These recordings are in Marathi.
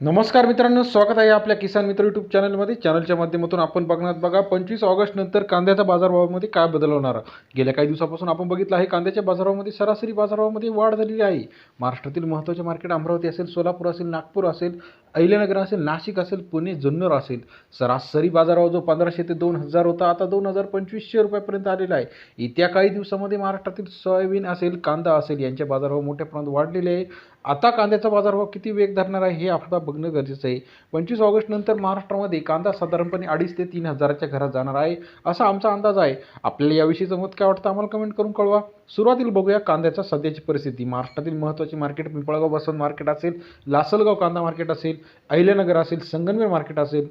नमस्कार मित्रांनो स्वागत आहे आपल्या किसान मित्र यूट्यूब चॅनलमध्ये चॅनलच्या माध्यमातून आपण बघणार बघा पंचवीस ऑगस्ट नंतर कांद्याच्या बाजारभावामध्ये काय बदल होणार? गेल्या काही दिवसापासून आपण बघितलं आहे कांद्याच्या बाजारभावामध्ये सरासरी बाजारभावामध्ये वाढ झालेली आहे. महाराष्ट्रातील महत्त्वाचे मार्केट अमरावती असेल सोलापूर असेल नागपूर असेल अहिल्यानगर असेल नाशिक असेल पुणे जुन्नर असेल. सरासरी बाजारभाव जो पंधराशे ते दोन हजार होता आता दोन हजार पंचवीसशे रुपयापर्यंत आलेला आहे. येत्या काही दिवसामध्ये महाराष्ट्रातील सोयाबीन असेल कांदा असेल यांचे बाजारभाव मोठ्या प्रमाणात वाढलेले आहे. आता कांद्याचा बाजारभाव किती वेग धरणार आहे हे आपल्याला बघणं गरजेचं आहे. पंचवीस ऑगस्टनंतर महाराष्ट्रामध्ये कांदा साधारणपणे अडीच ते तीन हजाराच्या घरात जाणार आहे असा आमचा अंदाज आहे. आपल्याला याविषयीचं मत काय वाटतं आम्हाला कमेंट करून कळवा. सुरुवातीला बघूया कांद्याच्या सध्याची परिस्थिती. महाराष्ट्रातील महत्त्वाची मार्केट पिंपळगाव बसवंत मार्केट असेल लासलगाव कांदा मार्केट असेल अहिल्यानगर असेल संगमनेर मार्केट असेल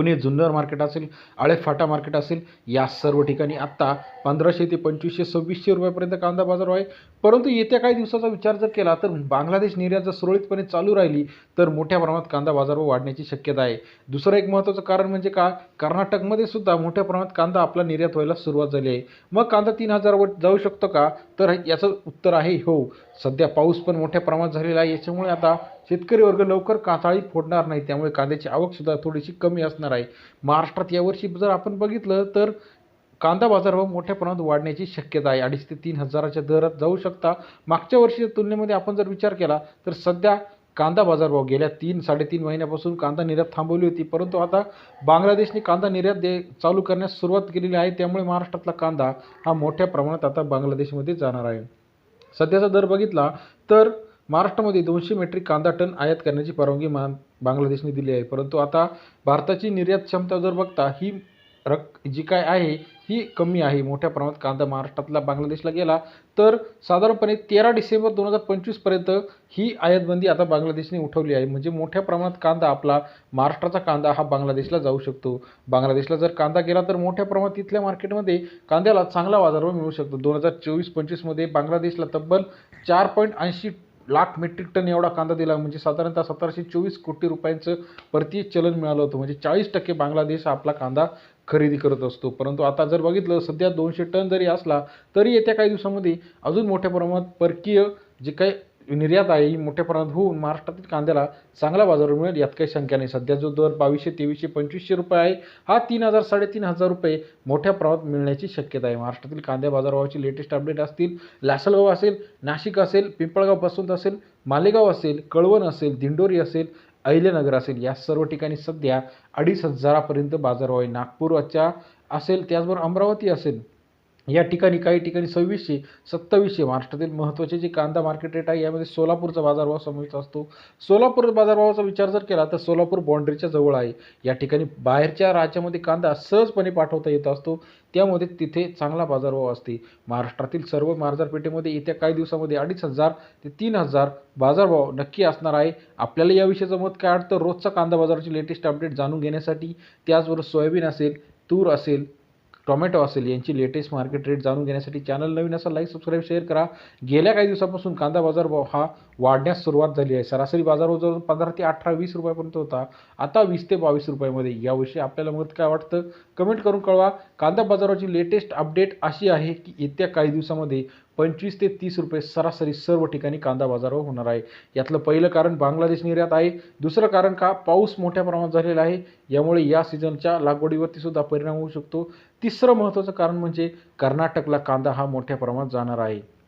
पुणे जुन्नर मार्केट असेल आळेफाटा मार्केट असेल या सर्व ठिकाणी आत्ता पंधराशे ते पंचवीसशे सव्वीसशे रुपयापर्यंत कांदा बाजार आहे. परंतु येत्या काही दिवसाचा विचार जर केला तर बांगलादेश निर्यात जर सुरळीतपणे चालू राहिली तर मोठ्या प्रमाणात कांदा बाजारवर वाढण्याची शक्यता आहे. दुसरं एक महत्त्वाचं कारण म्हणजे का कर्नाटकमध्ये सुद्धा मोठ्या प्रमाणात कांदा आपला निर्यात व्हायला सुरुवात झाली आहे. मग कांदा तीन हजारवर जाऊ शकतो का? तर याचं उत्तर आहे हो. सध्या पाऊस पण मोठ्या प्रमाणात झालेला आहे. याच्यामुळे आता शेतकरी वर्ग लवकर कांताळी फोडणार नाही. त्यामुळे कांद्याची आवकसुद्धा थोडीशी कमी असणार आहे. महाराष्ट्रात यावर्षी जर आपण बघितलं तर कांदा बाजारभाव मोठ्या प्रमाणात वाढण्याची शक्यता आहे. अडीच ते तीन हजाराच्या दरात जाऊ शकता. मागच्या वर्षीच्या तुलनेमध्ये आपण जर विचार केला तर सध्या कांदा बाजारभाव गेल्या तीन साडेतीन महिन्यापासून कांदा निर्यात थांबवली होती. परंतु आता बांगलादेशने कांदा निर्यात दे चालू करण्यास सुरुवात केलेली आहे. त्यामुळे महाराष्ट्रातला कांदा हा मोठ्या प्रमाणात आता बांगलादेशमध्ये जाणार आहे. सध्याचा दर बघितला तर महाराष्ट्रामध्ये दोनशे मेट्रिक कांदा टन आयात करण्याची परवानगी मा बांगलादेशने दिली आहे. परंतु आता भारताची निर्यात क्षमता जर बघता ही रक जी काय आहे ही कमी आहे. मोठ्या प्रमाणात कांदा महाराष्ट्रातला बांगलादेशला गेला तर साधारणपणे तेरा डिसेंबर दोन हजार पंचवीसपर्यंत ही आयातबंदी आता बांगलादेशने उठवली आहे. म्हणजे मोठ्या प्रमाणात कांदा आपला महाराष्ट्राचा कांदा हा बांगलादेशला जाऊ शकतो. बांगलादेशला जर कांदा गेला तर मोठ्या प्रमाणात तिथल्या मार्केटमध्ये कांद्याला चांगला बाजारभाव मिळू शकतो. दोन हजार चोवीस पंचवीसमध्ये बांगलादेशला तब्बल चार पॉईंट ऐंशी लाख मेट्रिक टन एवढा कांदा दिला. म्हणजे साधारणतः सतराशे चोवीस कोटी रुपयांचं परतीय चलन मिळालं होतं. म्हणजे चाळीस टक्के बांगलादेश आपला कांदा खरेदी करत असतो. परंतु आता जर बघितलं सध्या दोनशे टन जरी असला तरी येत्या काही दिवसामध्ये अजून मोठ्या प्रमाणात परकीय जे काही निर्यात आहे ही मोठ्या प्रमाणात होऊन महाराष्ट्रातील कांद्याला चांगला बाजार मिळेल. यात काही शंका नाही सध्या जो दर बावीसशे तेवीसशे पंचवीसशे रुपये आहे हा तीन हजार साडेतीन हजार रुपये मोठ्या प्रमाणात मिळण्याची शक्यता आहे. महाराष्ट्रातील कांद्या बाजारभावाची लेटेस्ट अपडेट असतील. लासलगाव असेल नाशिक असेल पिंपळगाव बसवंत असेल मालेगाव असेल कळवण असेल दिंडोरी असेल अहिल्यानगर असेल या सर्व ठिकाणी सध्या अडीच हजारापर्यंत बाजारभाव आहे. नागपूरच्या असेल त्याचबरोबर अमरावती असेल या ठिकाणी काही ठिकाणी सव्वीसशे सत्तावीसशे महाराष्ट्रातील महत्त्वाचे जे कांदा मार्केट रेट आहे यामध्ये सोलापूरचा बाजारभाव समाविष्ट असतो. सोलापूर बाजारभावाचा विचार जर केला तर सोलापूर बाँड्रीच्या जवळ आहे. या ठिकाणी बाहेरच्या राज्यामध्ये कांदा सहजपणे पाठवता येत असतो. त्यामध्ये तिथे चांगला बाजारभाव असते. महाराष्ट्रातील सर्व बाजारपेठेमध्ये येत्या काही दिवसामध्ये अडीच हजार ते तीन हजार बाजारभाव नक्की असणार आहे. आपल्याला याविषयीचं मत काय वाटतं? रोजचा कांदा बाजाराची लेटेस्ट अपडेट जाणून घेण्यासाठी त्याचबरोबर सोयाबीन असेल तूर असेल टोमॅटो असेल यांची लेटेस्ट मार्केट रेट जाणून घेण्यासाठी चॅनल नवीन असा लाईक सबस्क्राईब शेअर करा. गेल्या काही दिवसापासून कांदा बाजार भाव हा वाढण्यास सुरुवात झाली आहे. सरासरी बाजार जवळ पंधरा ते अठरा वीस रुपयापर्यंत होता. आता वीस ते बावीस रुपयामध्ये. याविषयी आपल्याला मत काय वाटतं? कमेंट करून कळवा. कांदा बाजाराची लेटेस्ट अपडेट अशी आहे की येत्या काही दिवसामध्ये पंचवीस ते तीस रुपये सरासरी सर्व ठिकाणी कांदा बाजारावर होणार आहे. यातलं पहिलं कारण बांगलादेश निर्यात आहे. दुसरं कारण का? पाऊस मोठ्या प्रमाणात झालेला आहे. यामुळे या सीझनच्या लागवडीवरती सुद्धा परिणाम होऊ शकतो. तिसरं महत्त्वाचं कारण म्हणजे कर्नाटकला कांदा हा मोठ्या प्रमाणात जाणार आहे.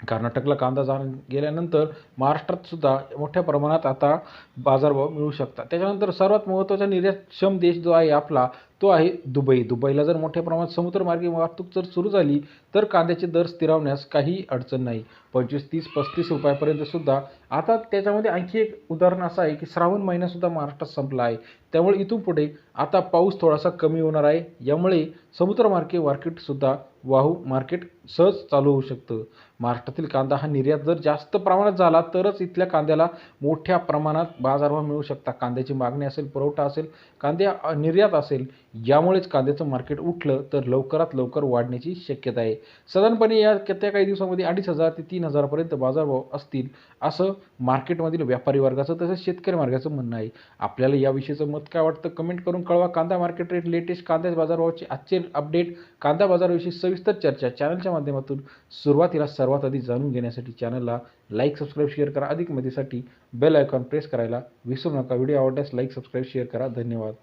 कर्नाटकला कांदा जा गेल्यानंतर महाराष्ट्रात सुद्धा मोठ्या प्रमाणात आता बाजारभाव मिळू शकतात. त्याच्यानंतर सर्वात महत्त्वाचा निर्यातक्षम देश जो आहे आपला तो आहे दुबई. दुबईला जर मोठ्या प्रमाणात समुद्रमार्गी वाहतूक जर सुरू झाली तर कांद्याचे दर स्थिरावण्यास काही अडचण नाही. पंचवीस तीस पस्तीस रुपयापर्यंत सुद्धा. आता त्याच्यामध्ये आणखी एक उदाहरण असं आहे की श्रावण महिनासुद्धा महाराष्ट्रात संपला आहे. त्यामुळे इथून पुढे आता पाऊस थोडासा कमी होणार आहे. यामुळे समुद्रमार्गे मार्केटसुद्धा वाहू मार्केट सहज चालू होऊ शकतं. महाराष्ट्रातील कांदा हा निर्यात जर जास्त प्रमाणात झाला तरच इथल्या कांद्याला मोठ्या प्रमाणात बाजारभाव मिळू शकता कांद्याची मागणी असेल पुरवठा असेल कांद्या निर्यात असेल यामुळेच कांद्याचं मार्केट उठलं तर लवकरात लवकर वाढण्याची शक्यता आहे. साधारणपणे या त्या काही दिवसामध्ये अडीच हजार ते तीन हजारापर्यंत बाजारभाव असतील असं मार्केटमधील व्यापारी वर्गाचं तसंच शेतकरी मार्गाचं म्हणणं आहे. आपल्याला याविषयीचं मत काय वाटतं? कमेंट करून कळवा. कांदा मार्केट रेट लेटेस्ट कांद्याच्या बाजारभावाचे आजचे अपडेट कांदा बाजाराविषयी सविस्तर चर्चा चॅनलच्या माध्यमातून सुरुवातीला सर्वात आधी जाणून घेण्यासाठी चॅनलला लाईक सबस्क्राईब शेअर करा. अधिक माहितीसाठी बेल आयकॉन प्रेस करायला विसरू नका. व्हिडिओ आवडल्यास लाईक सबस्क्राईब शेअर करा. धन्यवाद.